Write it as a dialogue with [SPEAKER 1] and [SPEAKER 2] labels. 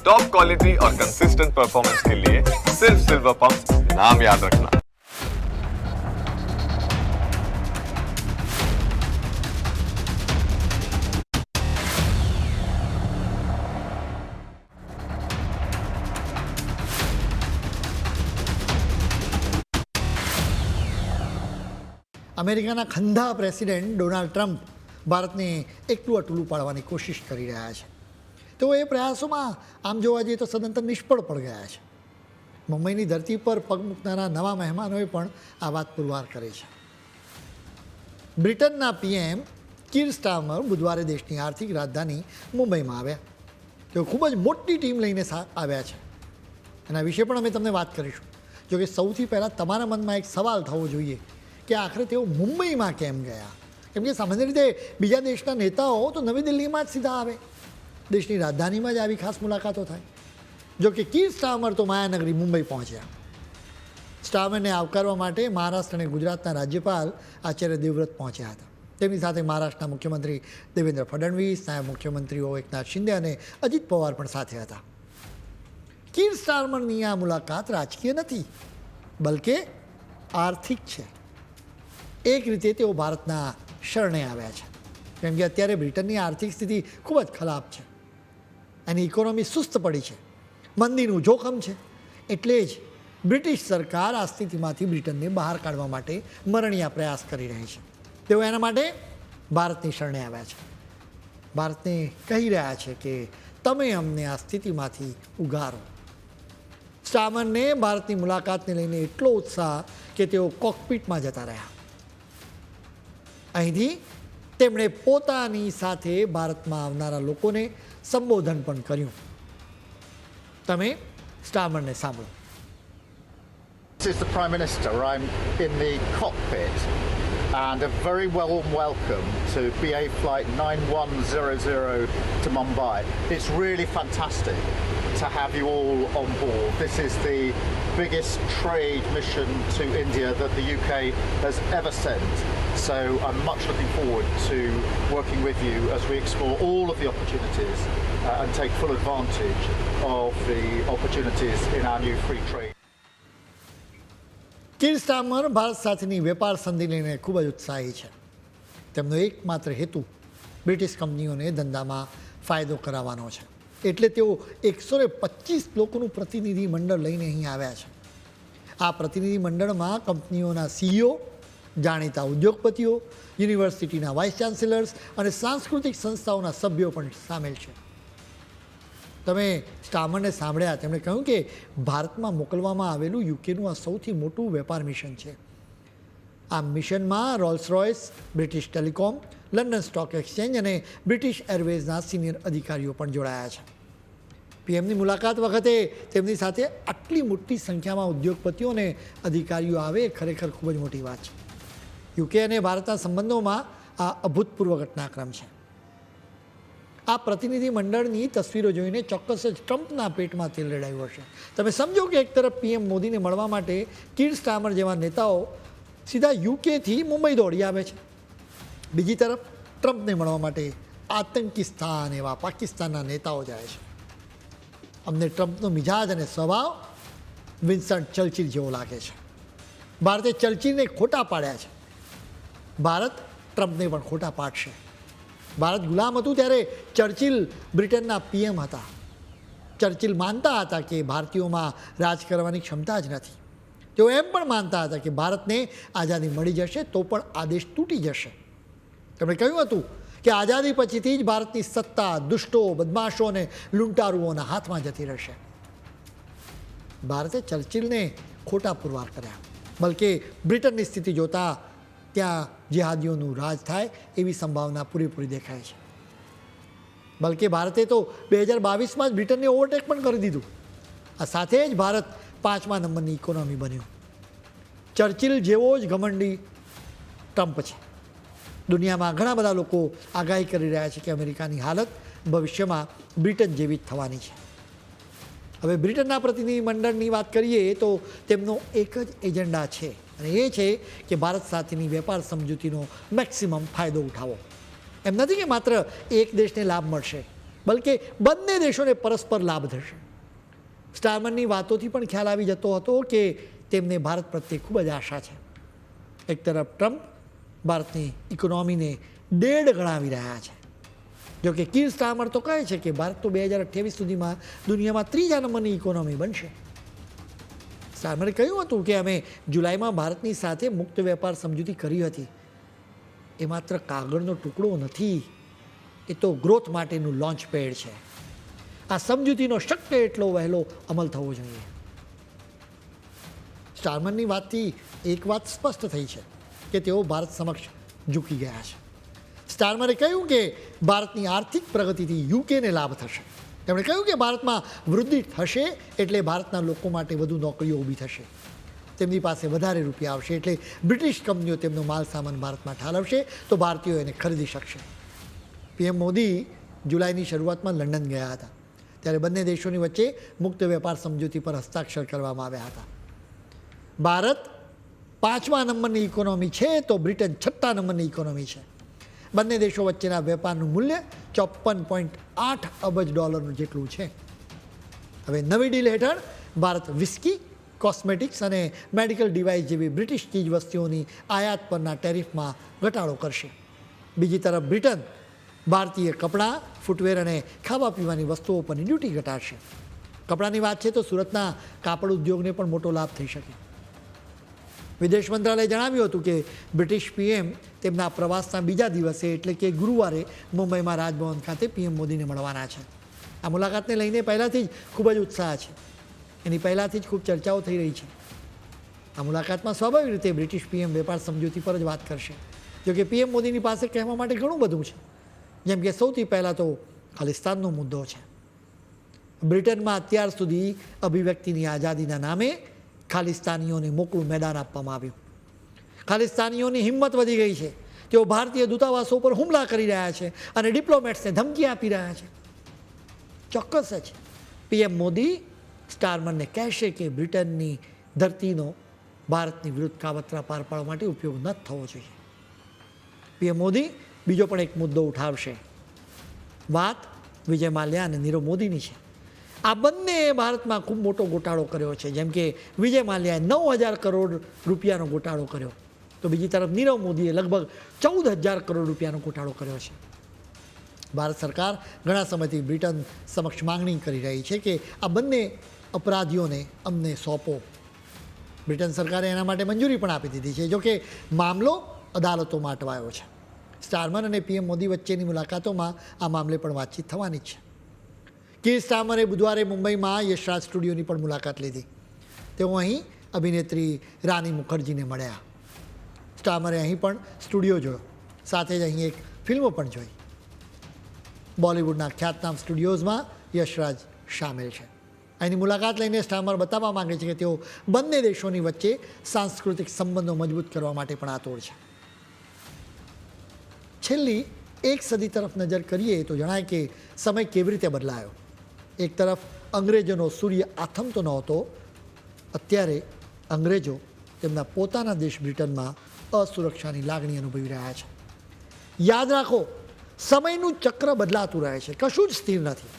[SPEAKER 1] Top quality और consistent performance के लिए सिर्फ सिल्वर पंप नाम याद रखना
[SPEAKER 2] અમેરિકાના ખંધા પ્રેસિડેન્ટ ડોનાલ્ડ ટ્રમ્પ ભારતને એકલું અટલું પાડવાની કોશિશ કરી રહ્યા છે તેઓ એ પ્રયાસોમાં આમ જોવા જઈએ તો સદંતર નિષ્ફળ પણ ગયા છે. મુંબઈની ધરતી પર પગ મૂકનારા નવા મહેમાનોએ પણ આ વાત પુરવાર કરી છે. બ્રિટનના પીએમ કીર સ્ટાર્મર બુધવારે દેશની આર્થિક રાજધાની મુંબઈમાં આવ્યા. તેઓ ખૂબ જ મોટી ટીમ લઈને આવ્યા છે. એના વિશે પણ અમે તમને વાત કરીશું. જોકે સૌથી પહેલાં તમારા મનમાં એક સવાલ થવો જોઈએ કે આખરે તેઓ મુંબઈમાં કેમ ગયા? કેમ કે સામાન્ય રીતે બીજા દેશના નેતાઓ તો નવી દિલ્હીમાં જ સીધા આવે. દેશની રાજધાનીમાં જ આવી ખાસ મુલાકાતો થાય. જો કે કી સ્ટામર તો માયાનગરી મુંબઈ પહોંચ્યા. સ્ટામરને આવકારવા માટે મહારાષ્ટ્ર અને ગુજરાતના રાજ્યપાલ આચાર્ય દેવવ્રત પહોંચ્યા હતા. તેમની સાથે મહારાષ્ટ્રના મુખ્યમંત્રી દેવેન્દ્ર ફડણવીસ, નાયબ મુખ્યમંત્રીઓ એકનાથ શિંદે અને અજીત પવાર પણ સાથે હતા. કીર સ્ટારમરની આ મુલાકાત રાજકીય નથી, બલકે આર્થિક છે. એક રીતે તેઓ ભારતના શરણે આવ્યા છે. કેમ કે અત્યારે બ્રિટનની આર્થિક સ્થિતિ ખૂબ જ ખરાબ છે. એની ઇકોનોમી સુસ્ત પડી છે. મંદીનું જોખમ છે. એટલે જ બ્રિટિશ સરકાર આ સ્થિતિમાંથી બ્રિટનને બહાર કાઢવા માટે મરણિયા પ્રયાસ કરી રહી છે. તેઓ એના માટે ભારતની શરણે આવ્યા છે. ભારતને કહી રહ્યા છે કે તમે અમને આ સ્થિતિમાંથી ઉગારો. સ્ટામરને ભારતની મુલાકાતને લઈને એટલો ઉત્સાહ કે તેઓ કોકપીટમાં જતા રહ્યા. અહીંથી તેમણે પોતાની સાથે ભારતમાં આવનારા લોકોને સંબોધન પણ કર્યું તમે સ્ટામરને સાંભળો
[SPEAKER 3] This is the Prime Minister. I'm in the cockpit and a very warm welcome to BA Flight 9100 to Mumbai. It's really fantastic to have you all on board. This is the biggest trade mission to India that the UK has ever sent. So I'm much looking forward to working with you as we explore all of the opportunities uh, and take full advantage of the opportunities in our new free trade.
[SPEAKER 2] કીર સ્ટામર ભારત સાથેની વેપાર સંધિ લઈને ખૂબ જ ઉત્સાહી છે તેમનો એકમાત્ર હેતુ બ્રિટિશ કંપનીઓને ધંધામાં ફાયદો કરાવવાનો છે એટલે તેઓ એકસો ને પચીસ લોકોનું પ્રતિનિધિ મંડળ લઈને અહીં આવ્યા છે. આ પ્રતિનિધિ મંડળમાં કંપનીઓના સીઈઓ, જાણીતા ઉદ્યોગપતિઓ, યુનિવર્સિટીના વાઇસ ચાન્સેલર્સ અને સાંસ્કૃતિક સંસ્થાઓના સભ્યો પણ સામેલ છે. તમે સ્ટામરને સાંભળ્યા, તેમણે કહ્યું કે ભારતમાં મોકલવામાં આવેલું યુકેનું આ સૌથી મોટું વેપાર મિશન છે. આ મિશનમાં Rolls Royce, British Telecom, London Stock Exchange અને બ્રિટિશ એરવેઝના સિનિયર અધિકારીઓ પણ જોડાયા છે. પીએમની મુલાકાત વખતે તેમની સાથે આટલી મોટી સંખ્યામાં ઉદ્યોગપતિઓ અને અધિકારીઓ આવે ખરેખર ખૂબ જ મોટી વાત છે. યુકે અને ભારતના સંબંધોમાં આ અભૂતપૂર્વ ઘટનાક્રમ છે. આ પ્રતિનિધિ મંડળની તસવીરો જોઈને ચોક્કસ જ ટ્રમ્પના પેટમાં તેલ રેડાયું હશે. તમે સમજો કે એક તરફ પીએમ મોદીને મળવા માટે કીર સ્ટામર જેવા નેતાઓ સીધા યુકેથી મુંબઈ દોડી આવે છે. બીજી તરફ ટ્રમ્પને મળવા માટે આતંકિસ્તાન એવા પાકિસ્તાનના નેતાઓ જાય છે. અમને ટ્રમ્પનો મિજાજ અને સ્વભાવ વિન્સન્ટ ચર્ચિલ જેવો લાગે છે. ભારતે ચર્ચિલને ખોટા પાડ્યા છે. ભારત ટ્રમ્પને પણ ખોટા પાડશે. ભારત ગુલામ હતું ત્યારે ચર્ચિલ બ્રિટનના પીએમ હતા. ચર્ચિલ માનતા હતા કે ભારતીયોમાં રાજ કરવાની ક્ષમતા જ નથી. તેઓ એમ પણ માનતા હતા કે ભારતને આઝાદી મળી જશે તો પણ આદેશ તૂટી જશે. તેમણે કહ્યું હતું કે આઝાદી પછીથી જ ભારતની સત્તા દુષ્ટો, બદમાશો અને લૂંટારુઓના હાથમાં જતી રહેશે. ભારતે ચર્ચિલને ખોટા પુરવાર કર્યા. બલકે બ્રિટનની સ્થિતિ જોતા ત્યાં જેહાદીઓનું રાજ થાય એવી સંભાવના પૂરેપૂરી દેખાય છે. બલકે ભારતે તો બે હજાર બાવીસમાં જ બ્રિટનને ઓવરટેક પણ કરી દીધું. આ સાથે જ ભારત પાંચમા નંબરની ઇકોનોમી બન્યું. ચર્ચિલ જેવો જ ઘમંડી ટ્રમ્પ છે. દુનિયામાં ઘણા બધા લોકો આગાહી કરી રહ્યા છે કે અમેરિકાની હાલત ભવિષ્યમાં બ્રિટન જેવી જ થવાની છે. હવે બ્રિટનના પ્રતિનિધિ મંડળની વાત કરીએ તો તેમનો એક જ એજન્ડા છે અને એ છે કે ભારત સાથેની વેપાર સમજૂતીનો મેક્સિમમ ફાયદો ઉઠાવો. એમ નથી કે માત્ર એક દેશને લાભ મળશે, બલકે બંને દેશોને પરસ્પર લાભ થશે. સ્ટારમનની વાતોથી પણ ખ્યાલ આવી જતો હતો કે તેમને ભારત પ્રત્યે ખૂબ જ આશા છે. એક તરફ ટ્રમ્પ ભારતની ઇકોનોમીને ડેઢ ગણાવી રહ્યા છે. જો કે કીર સ્ટામર તો કહે છે કે ભારત તો બે હજાર અઠ્યાવીસ સુધીમાં દુનિયામાં ત્રીજા નંબરની ઇકોનોમી બનશે. સ્ટામરે કહ્યું હતું કે અમે જુલાઈમાં ભારતની સાથે મુક્ત વેપાર સમજૂતી કરી હતી. એ માત્ર કાગળનો ટુકડો નથી, એ તો ગ્રોથ માટેનું લોન્ચ પેડ છે. આ સમજૂતીનો શક્ય એટલો વહેલો અમલ થવો જોઈએ. સ્ટારમનની વાતથી એક વાત સ્પષ્ટ થઈ છે. કે તેઓ ભારત સમક્ષ ઝૂકી ગયા છે. સ્ટારમરે કહ્યું કે ભારતની આર્થિક પ્રગતિથી યુકેને લાભ થશે. તેમણે કહ્યું કે ભારતમાં વૃદ્ધિ થશે એટલે ભારતના લોકો માટે વધુ નોકરીઓ ઊભી થશે. તેમની પાસે વધારે રૂપિયા આવશે એટલે બ્રિટિશ કંપનીઓ તેમનો માલ સામાન ભારતમાં ઠાલવશે તો ભારતીયો એને ખરીદી શકશે. પીએમ મોદી જુલાઈની શરૂઆતમાં લંડન ગયા હતા. ત્યારે બંને દેશોની વચ્ચે મુક્ત વેપાર સમજૂતી પર હસ્તાક્ષર કરવામાં આવ્યા હતા. ભારત પાંચમા નંબરની ઇકોનોમી છે, તો બ્રિટન છઠ્ઠા નંબરની ઇકોનોમી છે. બંને દેશો વચ્ચેના વેપારનું મૂલ્ય ચોપન પોઈન્ટ આઠ અબજ ડોલરનું જેટલું છે. હવે નવી ડીલ હેઠળ ભારત વિસ્કી કોસ્મેટિક્સ અને મેડિકલ ડિવાઇસ જેવી બ્રિટિશ ચીજવસ્તુઓની આયાત પરના ટેરિફમાં ઘટાડો કરશે. બીજી તરફ બ્રિટન ભારતીય કપડાં ફૂટવેર અને ખાવા પીવાની વસ્તુઓ પરની ડ્યુટી ઘટાડશે. કપડાની વાત છે તો સુરતના કાપડ ઉદ્યોગને પણ મોટો લાભ થઈ શકે. વિદેશ મંત્રાલયે જણાવ્યું હતું કે બ્રિટિશ પીએમ તેમના પ્રવાસના બીજા દિવસે એટલે કે ગુરુવારે મુંબઈમાં રાજભવન ખાતે પીએમ મોદીને મળવાના છે. આ મુલાકાતને લઈને પહેલાંથી જ ખૂબ જ ઉત્સાહ છે. એની પહેલાંથી જ ખૂબ ચર્ચાઓ થઈ રહી છે. આ મુલાકાતમાં સ્વાભાવિક રીતે બ્રિટિશ પીએમ વેપાર સમજૂતી પર જ વાત કરશે. જોકે પીએમ મોદીની પાસે કહેવા માટે ઘણું બધું છે. જેમ કે સૌથી પહેલાં તો ખાલિસ્તાનનો મુદ્દો છે. બ્રિટનમાં અત્યાર સુધી અભિવ્યક્તિની આઝાદીના નામે ખાલિસ્તાનીઓને મોકળું મેદાન આપવામાં આવ્યું. ખાલિસ્તાનીઓની હિંમત વધી ગઈ છે. તેઓ ભારતીય દૂતાવાસો પર હુમલા કરી રહ્યા છે અને ડિપ્લોમેટ્સને ધમકી આપી રહ્યા છે. ચોક્કસ જ પીએમ મોદી સ્ટારમનને કહેશે કે બ્રિટનની ધરતીનો ભારતની વિરુદ્ધ કાવતરા પાર પાડવા માટે ઉપયોગ ન થવો જોઈએ. પીએમ મોદી બીજો પણ એક મુદ્દો ઉઠાવશે. વાત વિજય માલ્યા અને નીરવ મોદીની છે. આ બંને ભારતમાં ખૂબ મોટો ગોટાળો કર્યો છે. જેમ કે વિજય માલ્યાએ નવ હજાર કરોડ રૂપિયાનો ગોટાળો કર્યો. તો બીજી તરફ નીરવ મોદીએ લગભગ ચૌદ હજાર કરોડ રૂપિયાનો ગોટાળો કર્યો છે. ભારત સરકાર ઘણા સમયથી બ્રિટન સમક્ષ માંગણી કરી રહી છે કે આ બંને અપરાધીઓને અમને સોંપો. બ્રિટન સરકારે એના માટે મંજૂરી પણ આપી દીધી છે. જોકે મામલો અદાલતોમાં અટવાયો છે. સ્ટારમન અને પીએમ મોદી વચ્ચેની મુલાકાતોમાં આ મામલે પણ વાતચીત થવાની છે. કીર સ્ટામરે બુધવારે મુંબઈમાં યશરાજ સ્ટુડિયોની પણ મુલાકાત લીધી. તેઓ અહીં અભિનેત્રી રાની મુખર્જીને મળ્યા. સ્ટામરે અહીં પણ સ્ટુડિયો જોયો. સાથે જ અહીં એક ફિલ્મો પણ જોઈ. બોલિવૂડના ખ્યાતનામ સ્ટુડિયોઝમાં યશરાજ સામેલ છે. અહીંની મુલાકાત લઈને સ્ટામર બતાવવા માંગે છે કે તેઓ બંને દેશોની વચ્ચે સાંસ્કૃતિક સંબંધો મજબૂત કરવા માટે પણ આતોડ છે. છેલ્લી એક સદી તરફ નજર કરીએ તો જણાય કે સમય કેવી રીતે બદલાયો? એક તરફ અંગ્રેજોનો સૂર્ય આથમતો નહોતો અત્યારે અંગ્રેજો તેમના પોતાના દેશ બ્રિટનમાં અસુરક્ષાની લાગણી અનુભવી રહ્યા છે. યાદ રાખો, સમયનું ચક્ર બદલાતું રહે છે. કશું જ સ્થિર નથી.